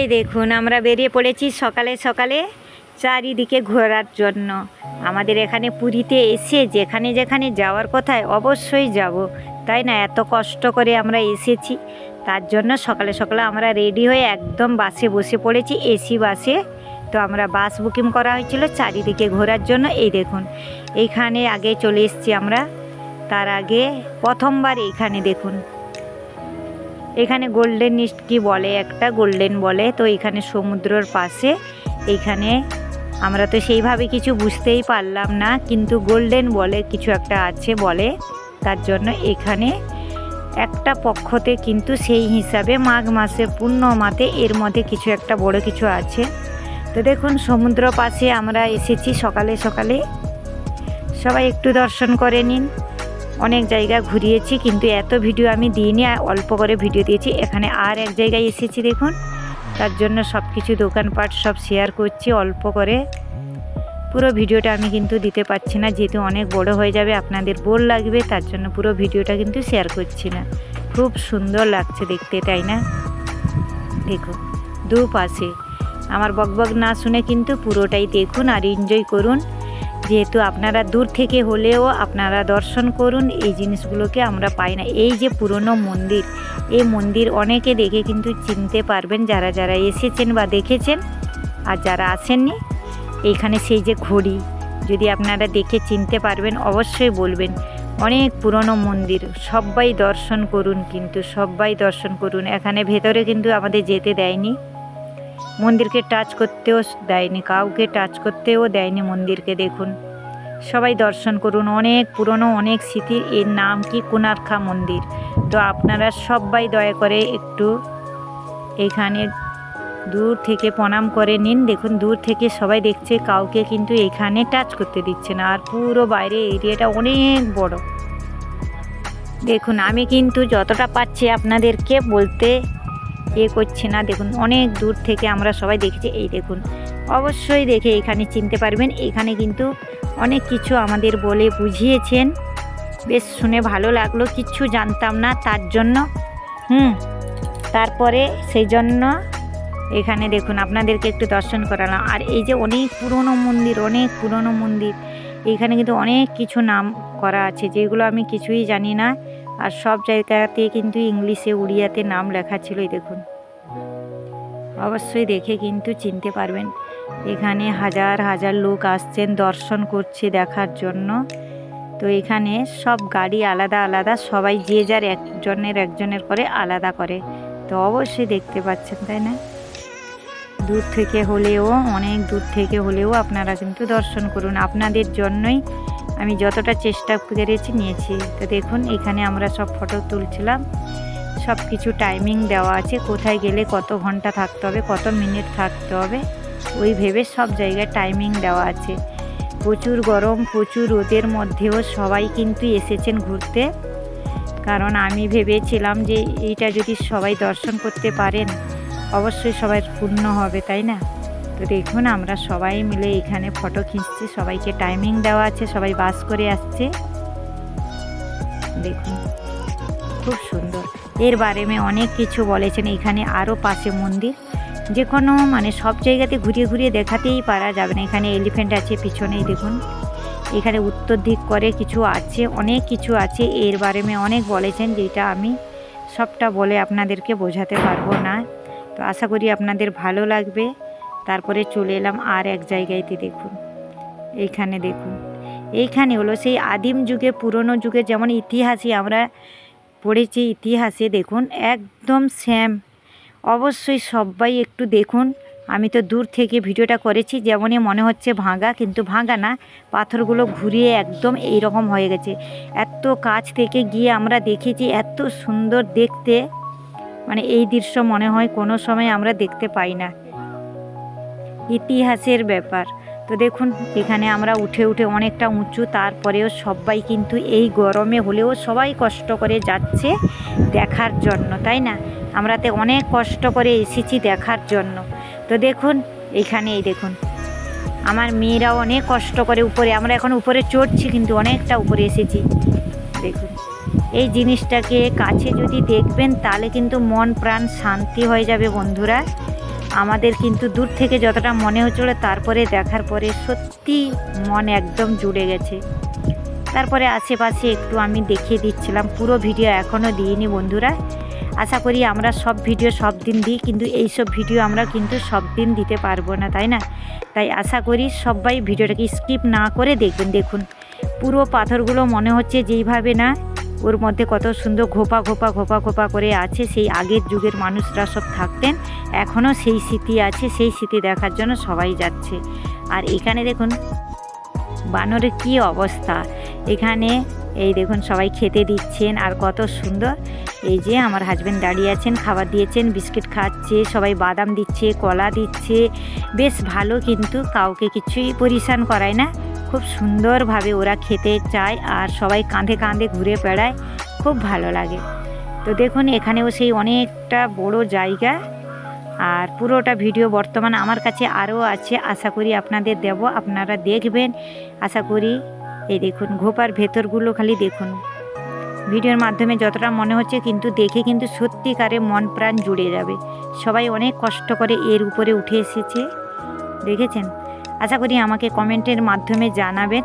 এই দেখুন, আমরা বেরিয়ে পড়েছি সকালে সকালে চারিদিকে ঘোরার জন্য। আমাদের এখানে পুরীতে এসে যেখানে যেখানে যাওয়ার কথায় অবশ্যই যাব। তাই না? এত কষ্ট করে আমরা এসেছি। তার জন্য সকালে সকালে আমরা রেডি হয়ে একদম বাসে বসে পড়েছি, এসি বাসে। তো আমরা বাস বুকিং করা হয়েছিল চারিদিকে ঘোরার জন্য। এই দেখুন, এইখানে আগে চলে এসেছি আমরা। তার আগে প্রথমবার এইখানে দেখুন। এখানে গোল্ডেন কি বলে? একটা গোল্ডেন বলে। তো এখানে সমুদ্রর পাশে এইখানে আমরা তো সেইভাবে কিছু বুঝতেই পারলাম না, কিন্তু গোল্ডেন বলে কিছু একটা আছে বলে। তার জন্য এখানে একটা পক্ষতে কিন্তু সেই হিসাবে মাঘ মাসের পূর্ণমাতে এর মধ্যে কিছু একটা বড় কিছু আছে। তো দেখুন, সমুদ্র পাশে আমরা এসেছি সকালে সকালে। সবাই একটু দর্শন করে নিন। অনেক জায়গা ঘুরিয়েছি, কিন্তু এত ভিডিও আমি দিইনি অল্প করে ভিডিও দিয়েছি। এখানে আর এক জায়গায় এসেছি দেখুন। তার জন্য সব কিছু দোকানপাট সব শেয়ার করছি অল্প করে। পুরো ভিডিওটা আমি কিন্তু দিতে পারছি না, যেহেতু অনেক বড় হয়ে যাবে, আপনাদের বোর লাগবে, তার জন্য পুরো ভিডিওটা কিন্তু শেয়ার করছি না। খুব সুন্দর লাগছে দেখতে, তাই না? দেখুন, দুপাশে। আমার বকবক না শুনে কিন্তু পুরোটাই দেখুন আর এনজয় করুন। যেহেতু আপনারা দূর থেকে হলেও আপনারা দর্শন করুন, এই জিনিসগুলোকে আমরা পাই না। এই যে পুরনো মন্দির, এই মন্দির অনেকে দেখে কিন্তু চিনতে পারবেন, যারা যারা এসেছেন বা দেখেছেন আর যারা আসেননি এইখানে সেই যে ঘড়ি, যদি আপনারা দেখে চিনতে পারবেন, অবশ্যই বলবেন, অনেক পুরনো মন্দির, সবাই দর্শন করুন কিন্তু, সবাই দর্শন করুন। এখানে ভেতরে কিন্তু আমাদের যেতে দেয়নি। মন্দিরকে টাচ করতেও দেয়নি, কাউকে টাচ করতেও দেয়নি মন্দিরকে, দেখুন। সবাই দর্শন করুন, অনেক পুরনো, অনেক স্মৃতির, এর নাম কি? কোনার্খা মন্দির। তো আপনারা সবাই দয়া করে একটু এখানে দূর থেকে প্রণাম করে নিন। দেখুন, দূর থেকে সবাই দেখছে, কাউকে কিন্তু এখানে টাচ করতে দিচ্ছে না। আর পুরো বাইরে এরিয়াটা অনেক বড়। দেখুন, আমি কিন্তু যতটা পাচ্ছি আপনাদেরকে বলতে এ করছে না। দেখুন, অনেক দূর থেকে আমরা সবাই দেখেছি, এই দেখুন। অবশ্যই দেখে এখানে চিনতে পারবেন। এখানে কিন্তু অনেক কিছু আমাদের বলে বুঝিয়েছেন। বেশ শুনে ভালো লাগল কিচ্ছু জানতাম না তার জন্য। হুম, তারপরে সেই জন্য এখানে দেখুন, আপনাদেরকে একটু দর্শন করালাম। আর এই যে অনেক পুরনো মন্দির, অনেক পুরনো মন্দির, এখানে কিন্তু অনেক কিছু নাম করা আছে, যেগুলো আমি কিছুই জানি না। আর সব জায়গাতে কিন্তু ইংলিশে উড়িয়াতে নাম লেখা ছিল, এই দেখুন। অবশ্যই দেখে কিন্তু চিনতে পারবেন। এখানে হাজার হাজার লোক আসছেন দর্শন করছে দেখার জন্য। তো এখানে সব গাড়ি আলাদা আলাদা, সবাই যে যার একজনের একজনের করে আলাদা করে। তো অবশ্যই দেখতে পাচ্ছেন, তাই না? দূর থেকে হলেও, অনেক দূর থেকে হলেও আপনারা কিন্তু দর্শন করুন। আপনাদের জন্যই আমি যতটা চেষ্টা করেছি নিয়েছি। তো দেখুন, এখানে আমরা সব ফটো তুলছিলাম। সব কিছু টাইমিং দেওয়া আছে, কোথায় গেলে কত ঘণ্টা থাকতে হবে, কত মিনিট থাকতে হবে, ওই ভেবে সব জায়গায় টাইমিং দেওয়া আছে। প্রচুর গরম, প্রচুর রোদের মধ্যেও সবাই কিন্তু এসেছেন ঘুরতে। কারণ আমি ভেবেছিলাম যে এইটা যদি সবাই দর্শন করতে পারেন, অবশ্যই সবাই পূর্ণ হবে, তাই না? তো দেখুন, আমরা সবাই মিলে এখানে ফটো খিঁচছি। সবাইকে টাইমিং দেওয়া আছে, সবাই বাস করে আসছে। দেখুন, খুব সুন্দর। এর বারেমে অনেক কিছু বলেছেন, এখানে আরও পাশে মন্দির। যে কোনো মানে সব জায়গাতে ঘুরিয়ে ঘুরিয়ে দেখাতেই পারা যাবে না। এখানে এলিফ্যান্ট আছে, পিছনেই দেখুন। এখানে উত্তর দিক করে কিছু আছে, অনেক কিছু আছে। এর বারেমে অনেক বলেছেন, যেটা আমি সবটা বলে আপনাদেরকে বোঝাতে পারব না। তো আশা করি আপনাদের ভালো লাগবে। তারপরে চলে এলাম আর এক জায়গায়তে দেখুন। এইখানে দেখুন। এইখানে হলো সেই আদিম যুগে, পুরনো যুগে যেমন ইতিহাসই আমরা পড়েছি, ইতিহাসে দেখুন একদম স্যাম অবশ্যই সবাই একটু দেখুন। আমি তো দূর থেকে ভিডিওটা করেছি, যেমনই মনে হচ্ছে ভাঙা, কিন্তু ভাঙা না। পাথরগুলো ঘুরিয়ে একদম এই রকম হয়ে গেছে। এত কাছ থেকে গিয়ে আমরা দেখেছি, এত সুন্দর দেখতে। মানে এই দৃশ্য মনে হয় কোনো সময় আমরা দেখতে পাই না। ইতিহাসের ব্যাপার। তো দেখুন, এখানে আমরা উঠে উঠে অনেকটা উঁচু, তারপরেও সবাই কিন্তু এই গরমে হলেও সবাই কষ্ট করে যাচ্ছে দেখার জন্য, তাই না? আমরাতে অনেক কষ্ট করে এসেছি দেখার জন্য। তো দেখুন এখানে এই দেখুন। আমার মেয়েরাও অনেক কষ্ট করে উপরে, আমরা এখন উপরে চড়ছি কিন্তু অনেকটা উপরে এসেছি। দেখুন, এই জিনিসটাকে কাছে যদি দেখবেন তাহলে কিন্তু মন প্রাণ শান্তি হয়ে যাবে বন্ধুরা। আমাদের কিন্তু দূর থেকে যতটা মনে হচ্ছিল, তারপরে দেখার পরে সত্যি মন একদম জুড়ে গেছে। তারপরে আশেপাশে একটু আমি দেখিয়ে দিচ্ছিলাম, পুরো ভিডিও এখনও দিইনি বন্ধুরা। আশা করি আমরা সব ভিডিও সব দিন দিই, কিন্তু এই সব ভিডিও আমরা কিন্তু সব দিন দিতে পারব না, তাই না? তাই আশা করি সবাই ভিডিওটাকে স্কিপ না করে দেখবেন, দেখুন। পুরো পাথরগুলো মনে হচ্ছে যেইভাবে না ওর মধ্যে কত সুন্দর ঘোপা ঘোপা ঘোপা ঘোপা করে আছে। সেই আগের যুগের মানুষরা সব থাকতেন। এখনও সেই স্মৃতি আছে। সেই স্মৃতি দেখার জন্য সবাই যাচ্ছে। আর এখানে দেখুন, বানরের কী অবস্থা। এখানে এই দেখুন, সবাই খেতে দিচ্ছেন। আর কত সুন্দর। এই যে আমার হাজব্যান্ড দাঁড়িয়ে আছেন, খাবার দিয়েছেন, বিস্কিট খাচ্ছে, সবাই বাদাম দিচ্ছে, কলা দিচ্ছে। বেশ ভালো কিন্তু, কাউকে কিছুই পরিশান করায় না। খুব সুন্দরভাবে ওরা খেতে চায় আর সবাই কাঁধে কাঁধে ঘুরে বেড়ায়, খুব ভালো লাগে। তো দেখুন, এখানেও সেই অনেকটা বড় জায়গা আর পুরোটা ভিডিও বর্তমান আমার কাছে আরও আছে, আশা করি আপনাদের দেব, আপনারা দেখবেন। আশা করি এই দেখুন, ঘোপার ভেতরগুলো খালি দেখুন। ভিডিওর মাধ্যমে যতটা মনে হচ্ছে কিন্তু দেখে কিন্তু সত্যিকারে মন প্রাণ জুড়ে যাবে। সবাই অনেক কষ্ট করে এর উপরে উঠে এসেছে। দেখেছেন? আশা করি আমাকে কমেন্টের মাধ্যমে জানাবেন।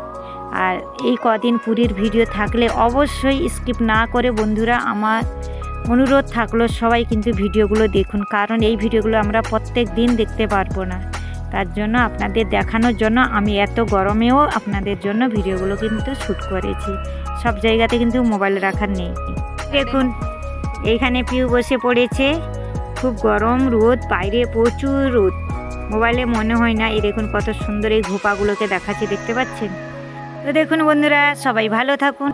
আর এই কদিন পুরীর ভিডিও থাকলে অবশ্যই স্কিপ না করে বন্ধুরা, আমার অনুরোধ থাকল সবাই কিন্তু ভিডিওগুলো দেখুন, কারণ এই ভিডিওগুলো আমরা প্রত্যেক দিন দেখতে পারব না। তার জন্য আপনাদের দেখানোর জন্য আমি এত গরমেও আপনাদের জন্য ভিডিওগুলো কিন্তু শ্যুট করেছি। সব জায়গাতে কিন্তু মোবাইল রাখার নেই। দেখুন এইখানে পিউ বসে পড়েছে। খুব গরম রোদ, বাইরে প্রচুর রোদ। মোবাইলে মনে হয় না। এই দেখুন কত সুন্দর এই ঘোপাগুলোকে দেখাচ্ছে, দেখতে পাচ্ছেন? তো দেখুন বন্ধুরা, সবাই ভালো থাকুন।